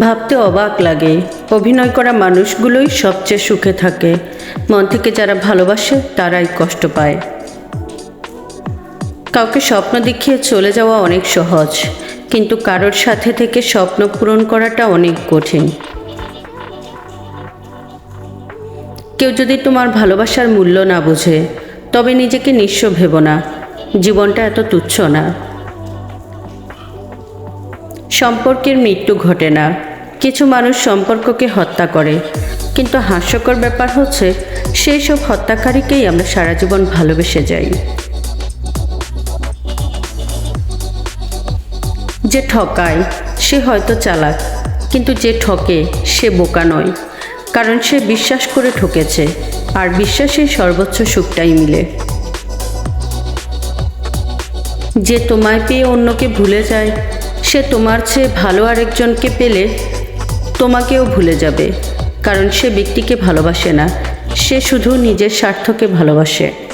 ভাবতে অবাক লাগে। অভিনয় করা মানুষগুলোই সবচেয়ে সুখে থাকে। মন থেকে যারা ভালোবাসে, তারাই কষ্ট পায়। কাউকে স্বপ্ন দেখিয়ে চলে যাওয়া অনেক সহজ, কিন্তু কারোর সাথে থেকে স্বপ্ন পূরণ করাটা অনেক কঠিন। কেউ যদি তোমার ভালোবাসার মূল্য না বোঝে, তবে নিজেকে নিঃস্ব ভেবো না। জীবনটা এত তুচ্ছ না। সম্পর্কের মৃত্যু ঘটে না। কিছু মানুষ সম্পর্ককে হত্যা করে। কিন্তু হাস্যকর ব্যাপার হচ্ছে, সেই সব হত্যাকারীকেই আমরা সারা জীবন ভালোবেসে যাই। যে ঠকায়, সে হয়তো চালাক, কিন্তু যে ঠকে, সে বোকা নয়। কারণ সে বিশ্বাস করে ঠকেছে, আর বিশ্বাসে সর্বোচ্চ সুখটাই মিলে। যে তোমায় পেয়ে অন্যকে ভুলে যায়, সে তোমার চেয়ে ভালো আরেকজনকে পেলে তোমাকেও ভুলে যাবে কারণ সে ব্যক্তিকে ভালোবাসে না। সে শুধু নিজের স্বার্থকে ভালোবাসে।